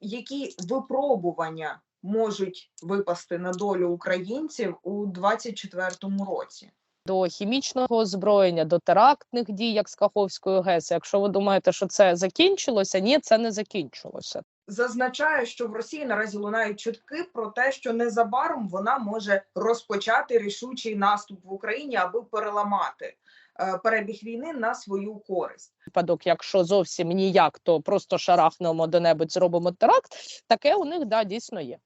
які випробування можуть випасти на долю українців у 2024 році? до хімічного озброєння, до терактних дій, як з Каховською ГЕС. Якщо ви думаєте, що це закінчилося, ні, це не закінчилося. Зазначає, що в Росії наразі лунають чутки про те, що незабаром вона може розпочати рішучий наступ в Україні, аби переламати перебіг війни на свою користь. Випадок, якщо зовсім ніяк, то просто шарахнемо до небудь, зробимо теракт. Таке у них да дійсно є.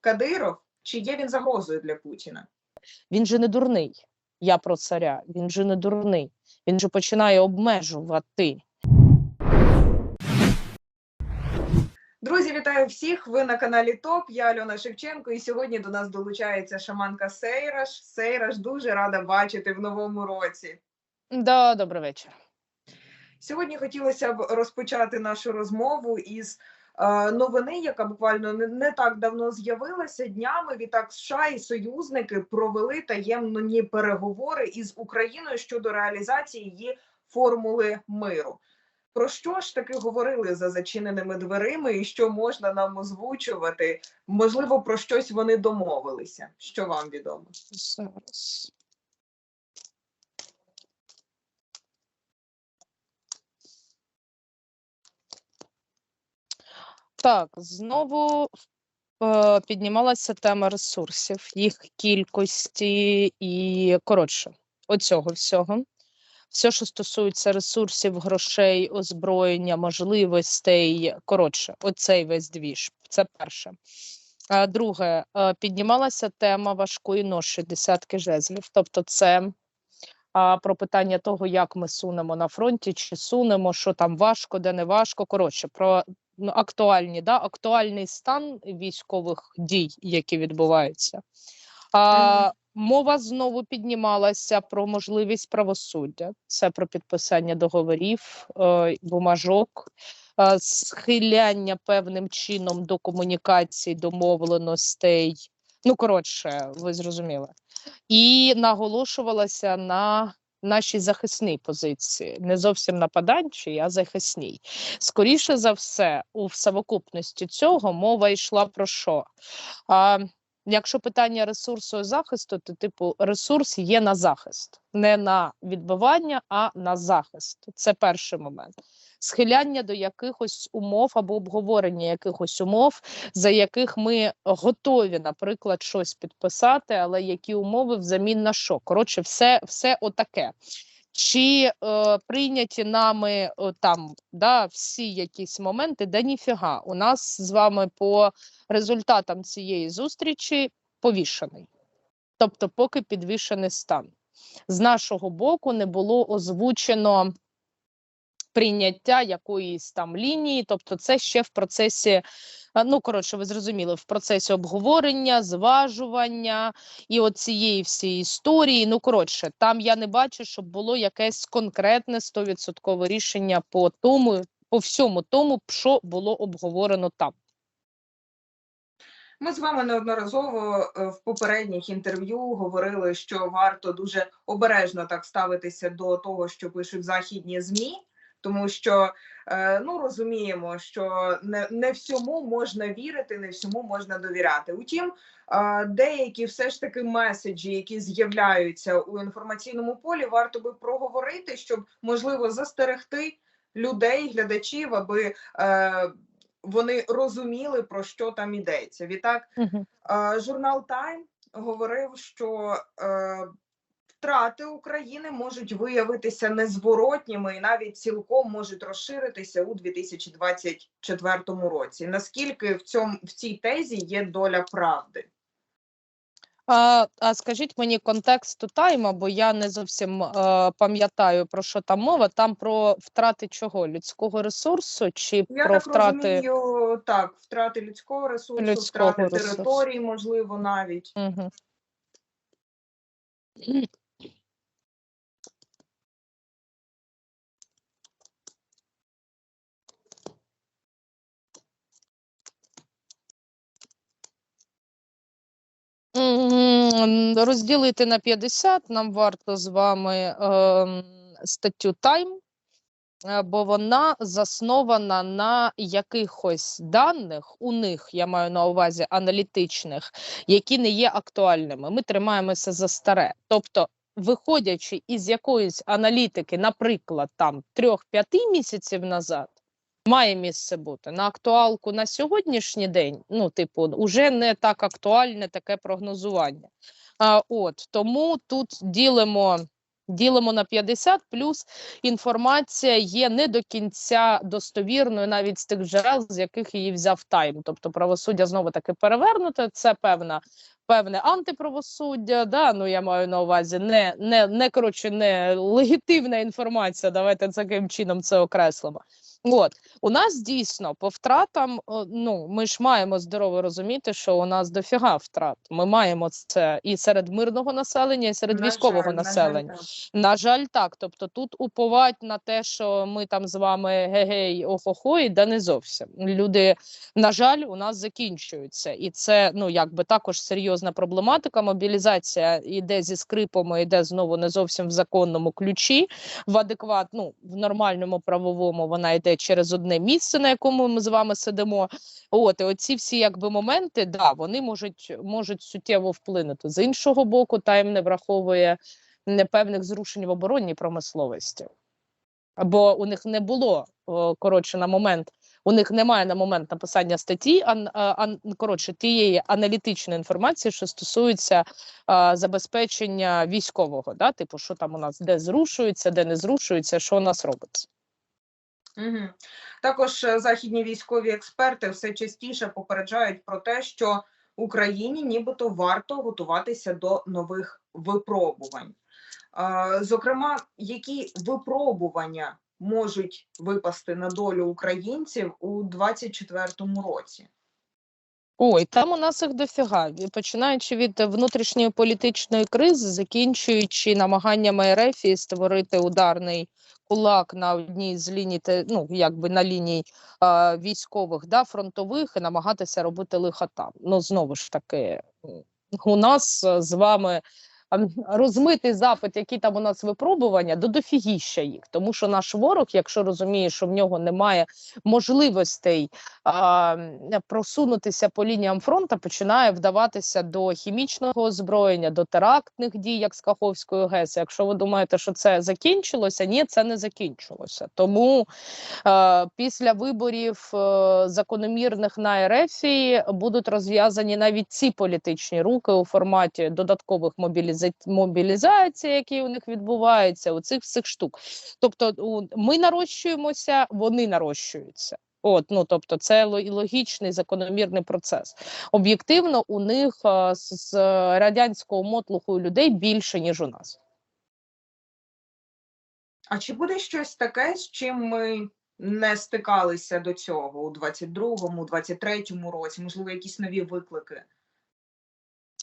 Кадиров чи є він загрозою для Путіна? Він же не дурний. Я про царя. Він же не дурний. Він же починає обмежувати. Друзі, вітаю всіх! Ви на каналі ТОП. Я Альона Шевченко, і сьогодні до нас долучається шаманка Сейраш. Сейраш дуже рада бачити в новому році. Да, добрий вечір. Сьогодні хотілося б розпочати нашу розмову із е, новини, яка буквально не, не так давно з'явилася. Днями відтак США і союзники провели таємні переговори із Україною щодо реалізації її формули миру. Про що ж таки говорили за зачиненими дверима, і що можна нам озвучувати? Можливо, про щось вони домовилися. Що вам відомо? Зараз. Так, знову е, піднімалася тема ресурсів, їх кількості і коротше, оцього всього. Все, що стосується ресурсів, грошей, озброєння, можливостей. Коротше, оцей весь двіж. Це перше. А Друге, е, піднімалася тема важкої ноші, десятки жезлів. Тобто, це а, про питання того, як ми сунемо на фронті, чи сунемо, що там важко, де не важко. Коротше, про актуальні, да, актуальний стан військових дій, які відбуваються. А, Мова знову піднімалася про можливість правосуддя. Це про підписання договорів, е, бумажок, е, схиляння певним чином до комунікацій, домовленостей. Ну, коротше, ви зрозуміли. І наголошувалася на нашій захисній позиції, не зовсім нападанчій, а захисній. Скоріше за все, у совокупності цього мова йшла про що? А, Якщо питання ресурсу і захисту, то типу ресурс є на захист, не на відбивання, а на захист. Це перший момент. Схиляння до якихось умов або обговорення якихось умов, за яких ми готові, наприклад, щось підписати, але які умови взамін на що? Коротше, все, все отаке. Чи е, прийняті нами о, там да, всі якісь моменти, да ніфіга. У нас з вами по результатам цієї зустрічі повішений. Тобто, поки підвішений стан. З нашого боку не було озвучено прийняття якоїсь там лінії, тобто, це ще в процесі, ну коротше, ви зрозуміли, в процесі обговорення, зважування і от цієї всієї історії. Ну, коротше, там я не бачу, щоб було якесь конкретне 100% рішення по тому, по всьому тому, що було обговорено там. Ми з вами неодноразово е, в попередніх інтерв'ю говорили, що варто дуже обережно так ставитися до того, що пишуть західні змі, тому що е, ну розуміємо, що не, не всьому можна вірити, не всьому можна довіряти. Утім, е, деякі все ж таки меседжі, які з'являються у інформаційному полі, варто би проговорити, щоб можливо застерегти людей, глядачів, аби е, вони розуміли про що там йдеться. Відтак, журнал Time говорив, що втрати України можуть виявитися незворотніми і навіть цілком можуть розширитися у 2024 році. Наскільки в цьому в цій тезі є доля правди? А, а скажіть мені контексту тайма, бо я не зовсім е, пам'ятаю про що там мова. Там про втрати чого? Людського ресурсу чи Я про так втрати? розумію, так втрати людського ресурсу, Людського втрати ресурсу. території, можливо, навіть. Угу. Розділити на 50 нам варто з вами ем, статтю Time е, бо вона заснована на якихось даних у них, я маю на увазі аналітичних, які не є актуальними. Ми тримаємося за старе. Тобто, виходячи із якоїсь аналітики, наприклад, там трьох-п'яти місяців назад. Має місце бути на актуалку на сьогоднішній день. Ну, типу, уже не так актуальне таке прогнозування. А, от тому тут ділимо, ділимо на 50, плюс інформація є не до кінця достовірною, навіть з тих джерел, з яких її взяв тайм. Тобто правосуддя знову таки перевернуте. Це певна. Певне антиправосуддя, да, ну я маю на увазі не, не, не коротше, не легітимна інформація. Давайте таким чином це окреслимо. От у нас дійсно по втратам, ну ми ж маємо здорово розуміти, що у нас дофіга втрат. Ми маємо це і серед мирного населення, і серед На військового жаль, на жаль, населення. На жаль, так. Тобто тут уповать на те, що ми там з вами гегей охохой, да не зовсім. Люди, на жаль, у нас закінчуються, і це ну якби також серйозна проблематика. Мобілізація йде зі скрипом, йде знову не зовсім в законному ключі. В адекват, ну в нормальному правовому вона йде через одне місце, на якому ми з вами сидимо. От і оці всі якби моменти, да, вони можуть можуть суттєво вплинути. З іншого боку, тайм не враховує непевних зрушень в оборонній промисловості. Бо у них не було коротше на момент, у них немає на момент написання статті, а, а коротше тієї аналітичної інформації, що стосується а, забезпечення військового, да, типу, що там у нас де зрушується, де не зрушується, що у нас робиться. Угу. Також е, західні військові експерти все частіше попереджають про те, що Україні нібито варто готуватися до нових випробувань. Зокрема, які випробування можуть випасти на долю українців у 2024 році? Ой, там у нас їх дофіга. Починаючи від внутрішньої політичної кризи, закінчуючи намаганнями РФ створити ударний кулак на одній з ліній, ну якби на лінії е, військових, да, фронтових, і намагатися робити лихо там. Ну знову ж таки, у нас з вами. Розмитий запит, які там у нас випробування, до дофігіща їх, тому що наш ворог, якщо розуміє, що в нього немає можливостей а, просунутися по лініям фронту, починає вдаватися до хімічного озброєння, до терактних дій, як з Каховської ГЕС. Якщо ви думаєте, що це закінчилося, ні, це не закінчилося. Тому е, після виборів е, закономірних на РФ будуть розв'язані навіть ці політичні руки у форматі додаткових мобіліза... мобілізацій, які у них відбуваються, у цих всіх штук. Тобто, ми нарощуємося, вони нарощуються. От, ну тобто, це логічний закономірний процес. Об'єктивно, у них з радянського мотлуху людей більше ніж у нас. А чи буде щось таке, з чим ми не стикалися до цього у 22-му, 23-му році? Можливо, якісь нові виклики?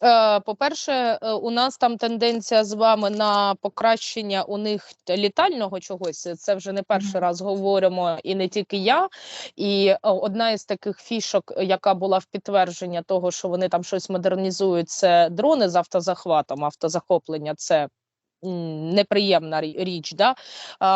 Е, По-перше, е, у нас там тенденція з вами на покращення у них літального чогось. Це вже не перший раз говоримо, і не тільки я. І е, одна із таких фішок, яка була в підтвердження того, що вони там щось модернізують, це дрони з автозахватом. Автозахоплення це неприємна річ. Да?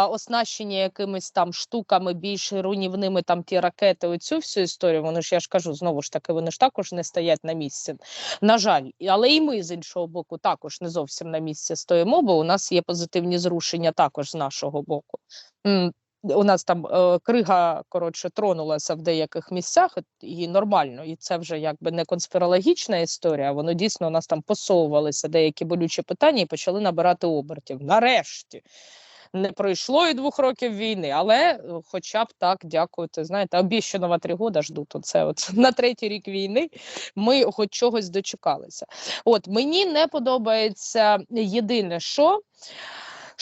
Оснащення якимись там штуками більш руйнівними, там ті ракети, оцю всю історію. Вони ж я ж кажу, знову ж таки, вони ж також не стоять на місці. На жаль, але і ми з іншого боку також не зовсім на місці стоїмо, бо у нас є позитивні зрушення також з нашого боку. У нас там е, крига коротше тронулася в деяких місцях, і- нормально, і це вже якби не конспірологічна історія. Воно дійсно у нас там посовувалися деякі болючі питання і почали набирати обертів. Нарешті не пройшло і двох років війни, але е, хоча б так, дякуйте. Знаєте, обіщаного три года ждуть. Оце от на третій рік війни ми хоч чогось дочекалися. От мені не подобається єдине, що.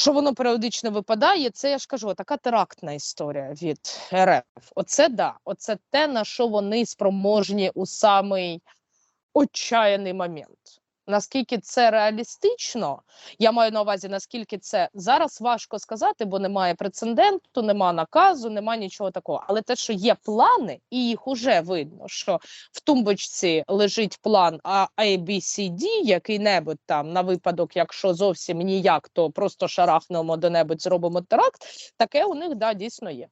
Що воно періодично випадає, це я ж кажу, така терактна історія від РФ. Оце да, оце те, на що вони спроможні у самий отчаяний момент. Наскільки це реалістично, я маю на увазі, наскільки це зараз важко сказати, бо немає прецеденту, немає наказу, немає нічого такого. Але те, що є плани, і їх уже видно, що в тумбочці лежить план А A, B, який-небудь там на випадок, якщо зовсім ніяк, то просто шарахнемо до-небудь, зробимо теракт. Таке у них да дійсно є.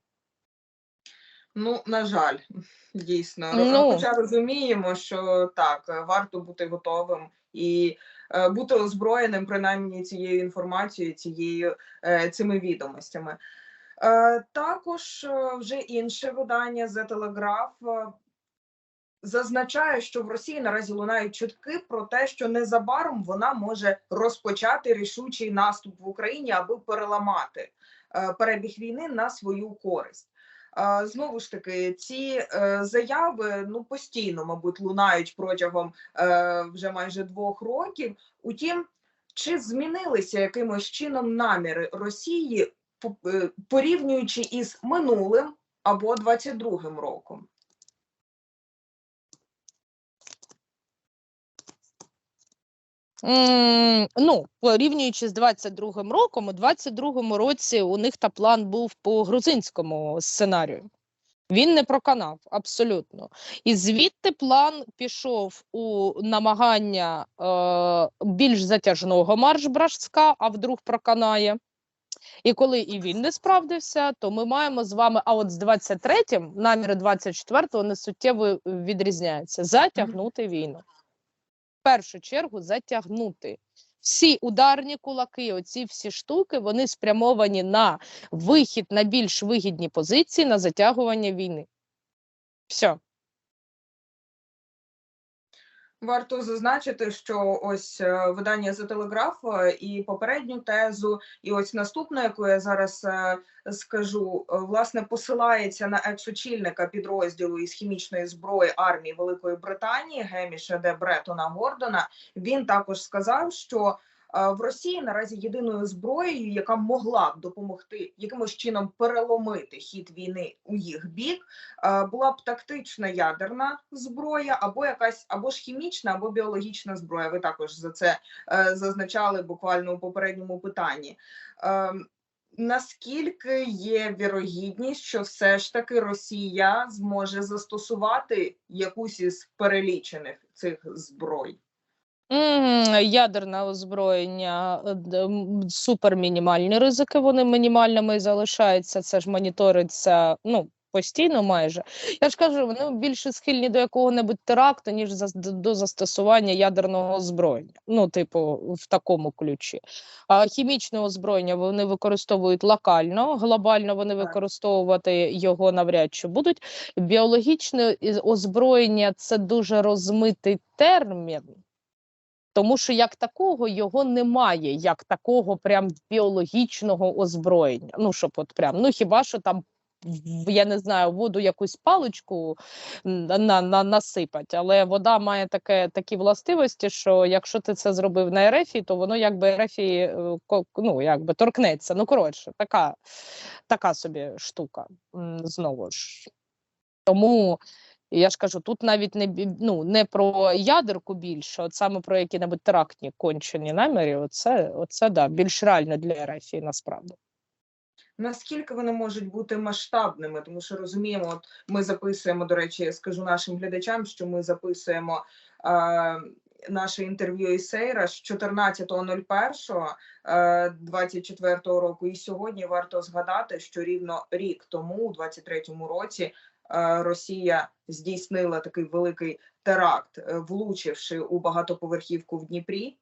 Ну, на жаль, дійсно. Ну. Хоча розуміємо, що так, варто бути готовим і е, бути озброєним принаймні цією інформацією, цією, е, цими відомостями. Е, також вже інше видання The Telegraph зазначає, що в Росії наразі лунають чутки про те, що незабаром вона може розпочати рішучий наступ в Україні, аби переламати перебіг війни на свою користь. Знову ж таки, ці е, заяви ну постійно, мабуть, лунають протягом е, вже майже двох років. Утім, чи змінилися якимось чином наміри Росії, е, порівнюючи із минулим або 22-м роком? Ну, порівнюючи з 22-м роком, у 22-му році у них та план був по грузинському сценарію. Він не проканав абсолютно. І звідти план пішов у намагання е, більш затяжного марш-броска, а вдруг проканає. І коли і він не справдився, то ми маємо з вами. А от з 23-м наміри 24-го не суттєво відрізняються. Затягнути війну. Першу чергу затягнути. Всі ударні кулаки, оці всі штуки, вони спрямовані на вихід на більш вигідні позиції на затягування війни. Все. Варто зазначити, що ось е, видання за телеграф і попередню тезу, і ось наступну, яку я зараз е, скажу, е, власне посилається на екс-очільника підрозділу із хімічної зброї армії Великої Британії Геміша де Бретона Гордона. Він також сказав, що в Росії наразі єдиною зброєю, яка могла б допомогти якимось чином переломити хід війни у їх бік, була б тактична ядерна зброя, або якась або ж хімічна, або біологічна зброя. Ви також за це е, зазначали буквально у попередньому питанні. Е, Наскільки є вірогідність, що все ж таки Росія зможе застосувати якусь із перелічених цих зброй? Ядерне озброєння е, д- м, супермінімальні ризики. Вони мінімальними і залишаються. Це ж моніториться ну постійно, майже. Я ж кажу, вони більше схильні до якого-небудь теракту, ніж за, до застосування ядерного озброєння. Ну, типу, в такому ключі. А хімічне озброєння вони використовують локально, глобально вони використовувати його навряд чи будуть. Біологічне озброєння це дуже розмитий термін. Тому що як такого його немає, як такого прям біологічного озброєння. Ну, щоб от прям, ну хіба що там, я не знаю, воду якусь паличку на, на, на, насипать, але вода має таке, такі властивості, що якщо ти це зробив на Ерефі, то воно якби Ерефі е, ну, якби торкнеться. Ну, коротше, така, така собі штука. Знову ж. Тому я ж кажу, тут навіть не ну, не про ядерку більше, от саме про які-небудь терактні кончені наміри. Оце, оце да, більш реально для РФ насправді. Наскільки вони можуть бути масштабними? Тому що розуміємо, от ми записуємо, до речі, я скажу нашим глядачам, що ми записуємо е, наше інтерв'ю із Сейра з 14.01 е, 24 року. І сьогодні варто згадати, що рівно рік тому, у 23-му році, Росія здійснила такий великий теракт, е, влучивши у багатоповерхівку в Дніпрі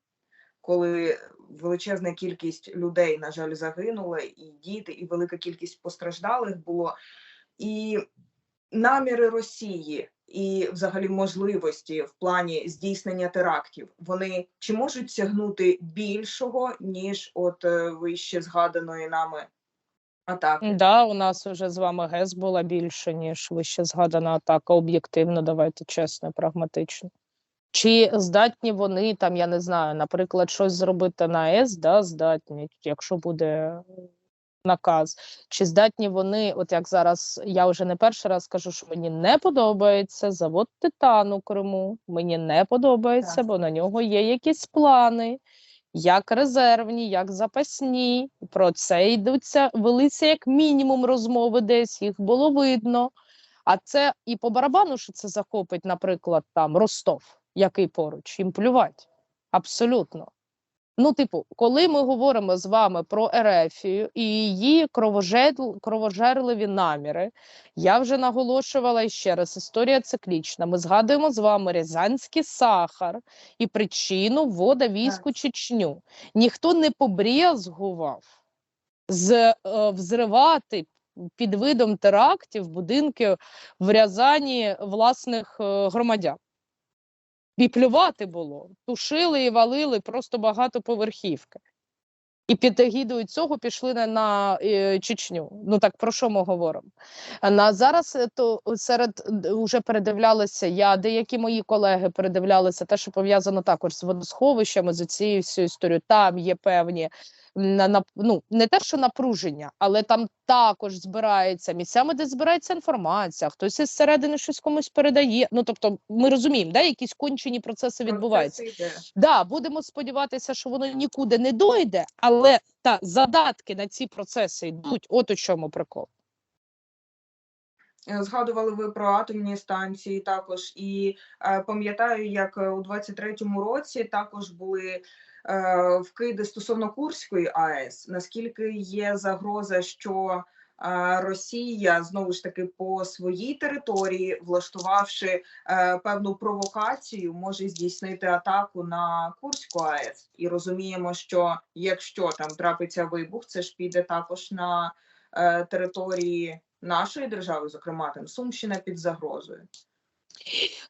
коли величезна кількість людей, на жаль, загинула, і діти, і велика кількість постраждалих було. І наміри Росії і взагалі можливості в плані здійснення терактів, вони чи можуть сягнути більшого, ніж от е, вище згаданої нами атаки? Да, у нас вже з вами ГЕС була більше, ніж вище згадана атака. Об'єктивно, давайте чесно, прагматично. Чи здатні вони там, я не знаю, наприклад, щось зробити на ЕС, да, здатні, якщо буде наказ, чи здатні вони, от як зараз я вже не перший раз кажу, що мені не подобається завод титан у Криму. Мені не подобається, Так. бо на нього є якісь плани, як резервні, як запасні. Про це йдуться, велися як мінімум розмови десь, їх було видно. А це і по барабану, що це захопить, наприклад, там Ростов, який поруч, їм плювать. Абсолютно. Ну, типу, коли ми говоримо з вами про Ерефію і її кровожерл- кровожерливі наміри, я вже наголошувала ще раз, історія циклічна. Ми згадуємо з вами Рязанський сахар і причину ввода війську Чечню. Ніхто не побрезгував з, е, взривати під видом терактів будинки в Рязані власних е, громадян. І плювати було. Тушили і валили просто багатоповерхівки. І під егідою цього пішли на, на е, Чечню. Ну так про що ми говоримо? На зараз е, то серед уже передивлялися я, деякі мої колеги передивлялися те, що пов'язано також з водосховищами, з цією всю історією. Там є певні на, на, ну, не те, що напруження, але там також збирається місцями, де збирається інформація, хтось із середини щось комусь передає. Ну тобто, ми розуміємо, да, якісь кончені процеси відбуваються. Процес. Да, будемо сподіватися, що воно нікуди не дойде, але та задатки на ці процеси йдуть. От у чому прикол. Е, Згадували ви про атомні станції також, і е, пам'ятаю, як е, у 23-му році також були вкиди стосовно Курської АЕС. Наскільки є загроза, що е, Росія знову ж таки по своїй території, влаштувавши е, певну провокацію, може здійснити атаку на Курську АЕС, і розуміємо, що якщо там трапиться вибух, це ж піде також на е, території нашої держави, зокрема там Сумщина під загрозою.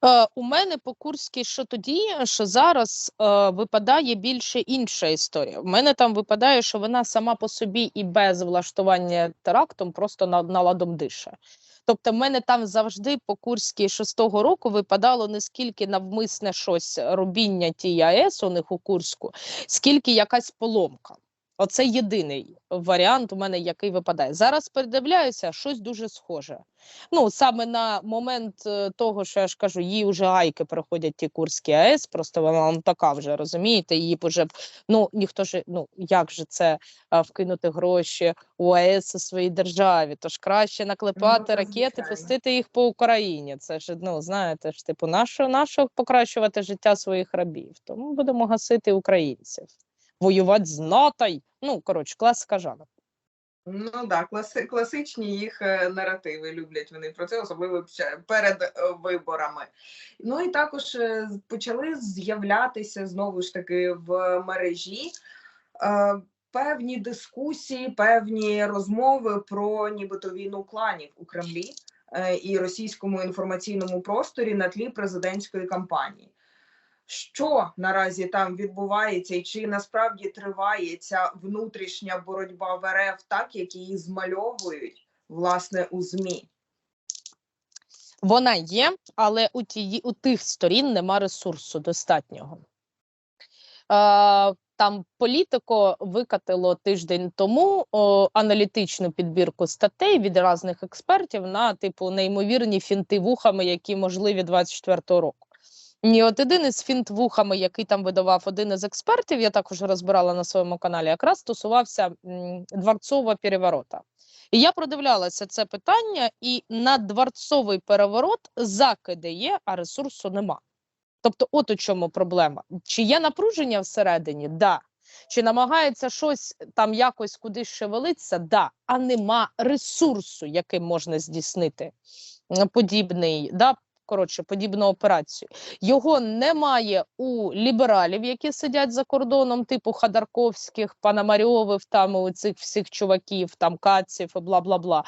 Е, у мене по Курській, що тоді, що зараз е, випадає більше інша історія. У мене там випадає, що вона сама по собі і без влаштування терактом просто на, наладом дише. Тобто, в мене там завжди по Курській шостого року випадало не скільки навмисне щось робіння тієї АЕС у них у Курську, скільки якась поломка. Оце єдиний варіант у мене, який випадає. Зараз передивляюся, щось дуже схоже. Ну, саме на момент е, того, що я ж кажу, їй вже гайки проходять ті Курські АЕС, просто вона вам така вже, розумієте, її б уже, ну, ніхто ж, ну, як же це а, вкинути гроші у АЕС у своїй державі, тож краще наклепати це ракети, пустити їх по Україні. Це ж, ну, знаєте ж, типу, нащо, нащо покращувати життя своїх рабів? Тому будемо гасити українців, воювати з НАТО. Ну, коротше, класика жанру. Ну так, класи, класичні їх е, наративи люблять вони про це, особливо перед е, виборами. Ну і також е, почали з'являтися знову ж таки в мережі е, певні дискусії, певні розмови про нібито війну кланів у Кремлі е, і російському інформаційному просторі на тлі президентської кампанії. Що наразі там відбувається, і чи насправді триває ця внутрішня боротьба в РФ, так як її змальовують власне у ЗМІ? Вона є, але у, тії, у тих сторін нема ресурсу достатнього. Е, там політико викатило тиждень тому о, аналітичну підбірку статей від різних експертів на типу неймовірні фінти вухами, які можливі 24-го року. Ні, от один із фінт вухами, який там видавав один із експертів, я також розбирала на своєму каналі, якраз стосувався дворцового переворота. І я продивлялася це питання, і на дворцовий переворот закиди є, а ресурсу нема. Тобто, от у чому проблема. Чи є напруження всередині? Да. Чи намагається щось там якось кудись шевелитися? Да. А нема ресурсу, яким можна здійснити подібний, да, коротше, подібну операцію. Його немає у лібералів, які сидять за кордоном, типу Хадарковських, Панамарьових, там у цих всіх чуваків, там Каців, і бла бла бла.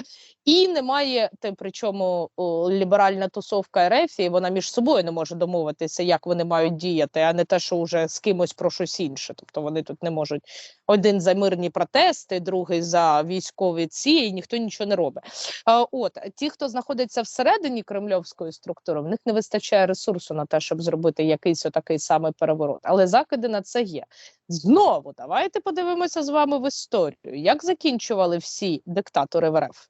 І немає, те, причому о, ліберальна тусовка РФ, і вона між собою не може домовитися, як вони мають діяти, а не те, що вже з кимось про щось інше. Тобто вони тут не можуть один за мирні протести, другий за військові ці, і ніхто нічого не робить. А, от ті, хто знаходиться всередині кремльовської структури. Сектору, в них не вистачає ресурсу на те, щоб зробити якийсь отакий самий переворот. Але закиди на це є. Знову давайте подивимося з вами в історію, як закінчували всі диктатори в РФ.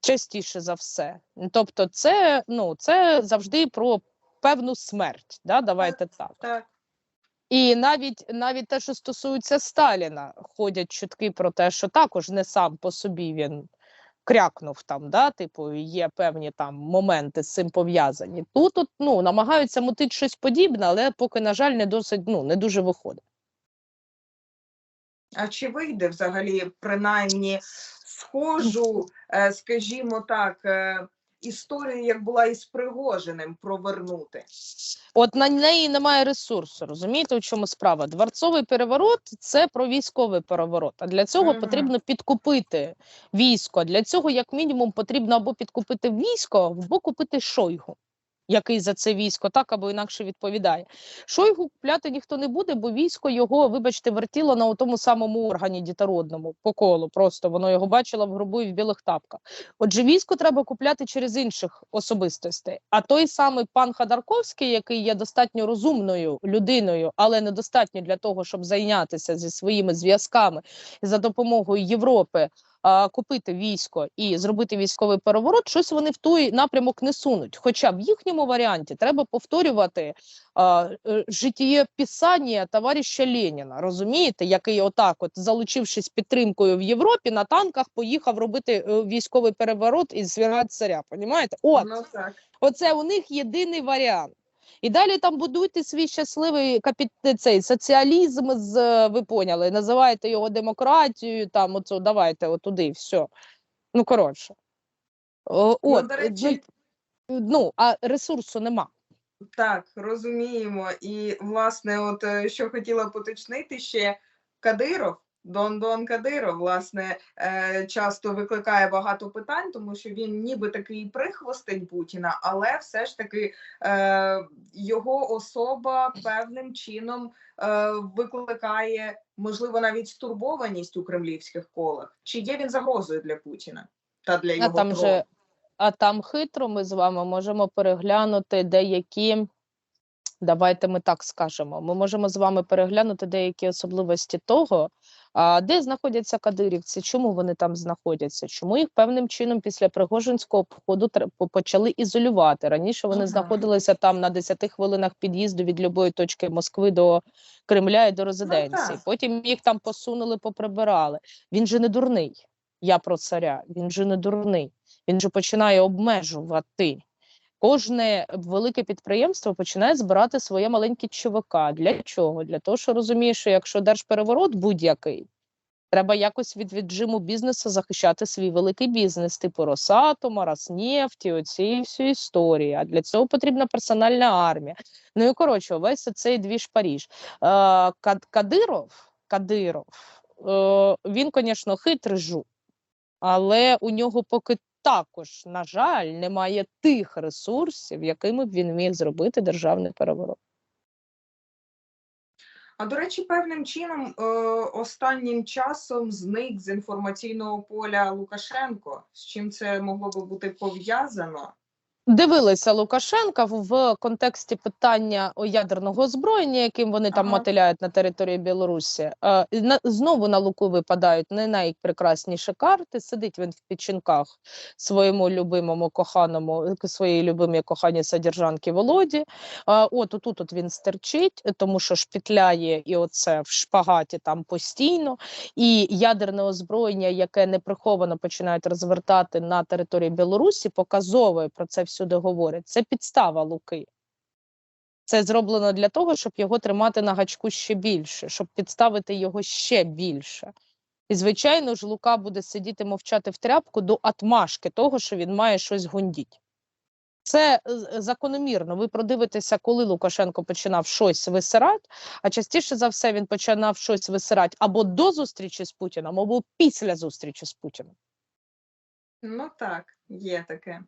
Частіше за все. Тобто, це ну це завжди про певну смерть. Да? Давайте так. Так. І навіть навіть те, що стосується Сталіна, ходять чутки про те, що також не сам по собі він крякнув там, да, типу, є певні там моменти з цим пов'язані. Тут от, ну, намагаються мутити щось подібне, але поки, на жаль, не досить ну, не дуже виходить. А чи вийде взагалі принаймні схожу, е, скажімо так, е, історію, як була із Пригожиним, провернути? От на неї немає ресурсу. Розумієте, у чому справа? Дворцовий переворот це про військовий переворот. А для цього угу. потрібно підкупити військо. Для цього, як мінімум, потрібно або підкупити військо, або купити шойгу, який за це військо так або інакше відповідає. Шойгу купляти ніхто не буде, бо військо його, вибачте, вертіло на тому самому органі дітородному по колу. Просто воно його бачило в грубу і в білих тапках. Отже, військо треба купляти через інших особистостей. А той самий пан Хадарковський, який є достатньо розумною людиною, але недостатньо для того, щоб зайнятися зі своїми зв'язками за допомогою Європи. Купити військо і зробити військовий переворот, щось вони в той напрямок не сунуть. Хоча в їхньому варіанті треба повторювати е, життєписання товариша Леніна, розумієте, який отак, от залучившись підтримкою в Європі, на танках поїхав робити е, військовий переворот і звірати царя. Понімаєте? От Ну так. Оце у них єдиний варіант. І далі там будуйте свій щасливий капіт... цей соціалізм з е, ви поняли, називаєте його демократією, там оцо, давайте отуди, все. Ну, коротше. О, Ну, От, до е, речі, ну, ну, а ресурсу нема. Так, розуміємо. І, власне, от е, що хотіла поточнити ще Кадиров, Дон Дон Кадиров, власне, е, часто викликає багато питань, тому що він ніби такий прихвостень Путіна, але все ж таки е, його особа певним чином е, викликає, можливо, навіть стурбованість у кремлівських колах. Чи є він загрозою для Путіна та для А його там же, а там хитро ми з вами можемо переглянути деякі. Давайте ми так скажемо. Ми можемо з вами переглянути деякі особливості того, де знаходяться кадирівці, чому вони там знаходяться, чому їх певним чином після Пригожинського походу почали ізолювати. Раніше вони Ага. знаходилися там на 10 хвилинах під'їзду від любої точки Москви до Кремля і до резиденції. так. Потім їх там посунули, поприбирали. Він же не дурний. Я про царя. Він же не дурний. Він же починає обмежувати. Кожне велике підприємство починає збирати своє маленьке ЧВК. Для чого? Для того, що розуміє, що якщо держпереворот будь-який, треба якось від віджиму бізнесу захищати свій великий бізнес, типу Росатома, Роснефті, оці всі історії. А для цього потрібна персональна армія. Ну і коротше, весь цей двіж Паріж. Е, Кадиров, Кадиров, е, він, звісно, хитрий жук, але у нього поки також, на жаль, немає тих ресурсів, якими б він міг зробити державний переворот. А до речі, певним чином е, останнім часом зник з інформаційного поля Лукашенко. З чим це могло би бути пов'язано? Дивилися Лукашенка в, контексті питання ядерного озброєння, яким вони там Ага. мотиляють на території Білорусі. Е, на, знову на луку випадають не найпрекрасніші карти. Сидить він в печінках своєму любимому коханому, своїй любимій коханій содержанки Володі. Е, от отут от він стерчить, тому що шпітляє і оце в шпагаті там постійно. І ядерне озброєння, яке неприховано починають розвертати на території Білорусі, показовує про це всюди говорять. Це підстава Луки. Це зроблено для того, щоб його тримати на гачку ще більше, щоб підставити його ще більше. І, звичайно ж, Лука буде сидіти мовчати в тряпку до атмашки того, що він має щось гундіть. Це е, закономірно. Ви продивитеся, коли Лукашенко починав щось висирати, а частіше за все він починав щось висирати або до зустрічі з Путіним, або після зустрічі з Путіним. Ну так, є таке.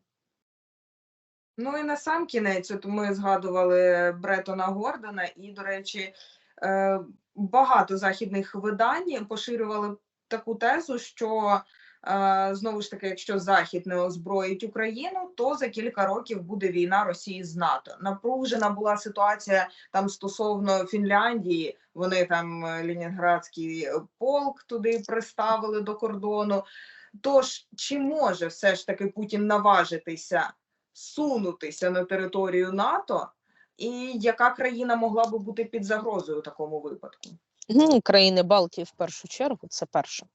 Ну і на сам кінець, от ми згадували Бретона Гордона, і, до речі, е, багато західних видань поширювали таку тезу, що Е, Знову ж таки, якщо Захід не озброїть Україну, то за кілька років буде війна Росії з НАТО. Напружена була ситуація там стосовно Фінляндії. Вони там е, Ленінградський е, полк туди приставили до кордону. Тож, чи може все ж таки Путін наважитися сунутися на територію НАТО, і яка країна могла би бути під загрозою у такому випадку? Ну, країни Балтії в першу чергу це перше.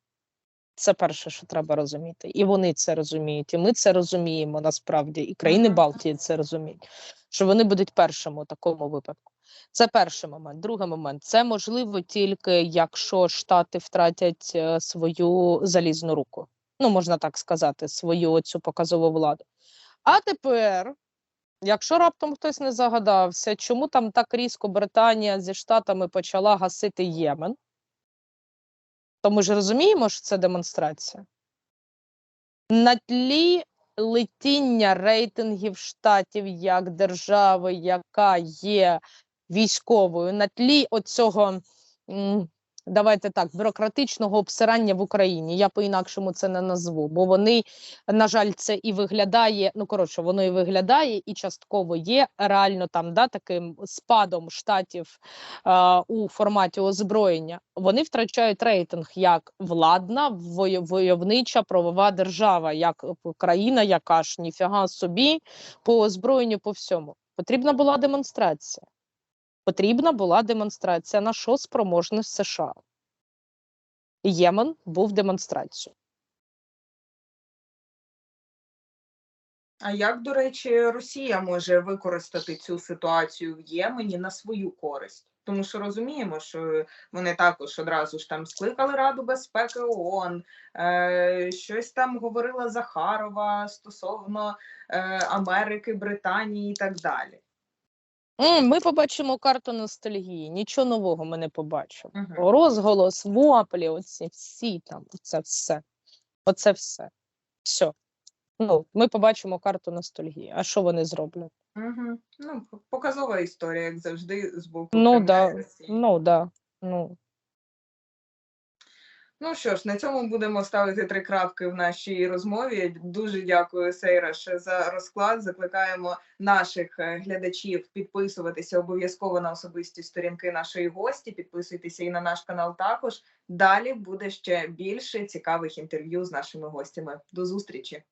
Це перше, що треба розуміти. І вони це розуміють, і ми це розуміємо насправді, і країни Балтії це розуміють, що вони будуть першими у такому випадку. Це перший момент. Другий момент це можливо тільки якщо Штати втратять е, свою залізну руку. Ну, можна так сказати, свою цю показову владу. А тепер, якщо раптом хтось не загадався, чому там так різко Британія зі Штатами почала гасити Ємен, то ми ж розуміємо, що це демонстрація. На тлі летіння рейтингів штатів як держави, яка є військовою, на тлі оцього, давайте так, бюрократичного обсирання в Україні. Я по-інакшому це не назву, бо вони, на жаль, це і виглядає, ну коротше, воно і виглядає, і частково є реально там да, таким спадом штатів е, у форматі озброєння. Вони втрачають рейтинг як владна, войовнича правова держава, як країна, яка ж ніфіга собі по озброєнню по всьому. Потрібна була демонстрація. Потрібна була демонстрація на що спроможність США. Ємен був демонстрацією. А як, до речі, Росія може використати цю ситуацію в Ємені на свою користь? Тому що розуміємо, що вони також одразу ж там скликали Раду безпеки ООН, е, щось там говорила Захарова стосовно е, Америки, Британії і так далі. М, Ми побачимо карту ностальгії. Нічого нового ми не побачимо. Мгм. Розголос, воплі, оці всі там, оце все. Оце все. Все. Ну, ми побачимо карту ностальгії. А що вони зроблять? Угу. Ну, показова історія, як завжди, з боку Ну да, ну да. Ну. Ну що ж, на цьому будемо ставити три крапки в нашій розмові. Дуже дякую, Сейраш, за розклад. Закликаємо наших е, глядачів підписуватися обов'язково на особисті сторінки нашої гості. Підписуйтеся і на наш канал також. Далі буде ще більше цікавих інтерв'ю з нашими гостями. До зустрічі!